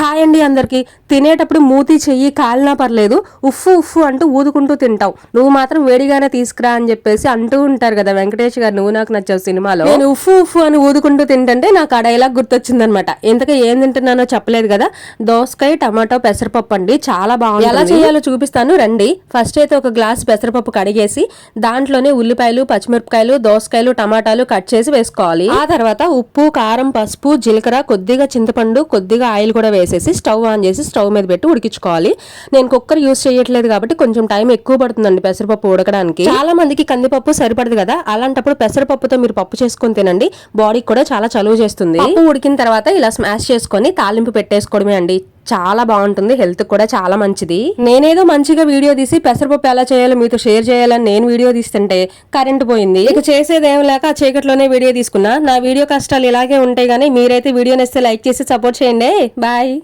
Hi అండి అందరికి. తినేటప్పుడు మూతి చెయ్యి కాలినా పర్లేదు. ఉఫ్ఫు ఉఫ్ఫు అంటూ ఊదుకుంటూ తింటావు నువ్వు మాత్రం వేడిగానే తీసుకురా అని చెప్పేసి అంటూ ఉంటారు కదా వెంకటేష్ గారు నువ్వు నాకు నచ్చావు సినిమాలో. నేను ఉఫ్ఫు ఉఫ్ఫు అని ఊదుకుంటూ తింటుంటే నాకు ఆ డైలాగ్ గుర్తొచ్చిందనమాట. ఇంతగా ఏం తింటున్నానో చెప్పలేదు కదా. దోసకాయ టమాటో పెసరపప్పు అండి. చాలా బాగుంది ఎలా చేయాలో చూపిస్తాను. రండి. ఫస్ట్ అయితే ఒక గ్లాస్ పెసరపప్పు కడిగేసి దాంట్లోనే ఉల్లిపాయలు పచ్చిమిరపకాయలు దోసకాయలు టమాటాలు కట్ చేసి వేసుకోవాలి. ఆ తర్వాత ఉప్పు కారం పసుపు జీలకర్ర కొద్దిగా చింతపండు కొద్దిగా ఆయిల్ కూడా వేసేసి స్టవ్ ఆన్ చేసి స్టవ్ మీద పెట్టి ఉడికించుకోవాలి. నేను కుక్కర్ యూస్ చేయట్లేదు కాబట్టి కొంచెం టైం ఎక్కువ పడుతుందండి పెసరపప్పు ఉడకడానికి. చాలా మందికి కందిపప్పు సరిపడదు కదా? అలాంటప్పుడు పెసరపప్పుతో మీరు పప్పు చేసుకొని తినండి. బాడీకి కూడా చాలా చలువ చేస్తుంది. పప్పు ఉడికిన తర్వాత ఇలా స్మాష్ చేసుకొని తాలింపు పెట్టేసుకోవడమే అండి. చాలా బాగుంటుంది హెల్త్ కూడా చాలా మంచిది. నేనేదో మంచిగా వీడియో తీసి పెసరపప్పు ఎలా చేయాలో మీతో షేర్ చేయాలని నేను వీడియో తీస్తుంటే కరెంట్ పోయింది. ఇక చేసేదేం లేక ఆ చీకట్లోనే వీడియో తీసుకున్నా. నా వీడియో కష్టాలు ఇలాగే ఉంటాయి కానీ మీరైతే వీడియోని ఇస్తే లైక్ చేసి సపోర్ట్ చేయండి. బాయ్.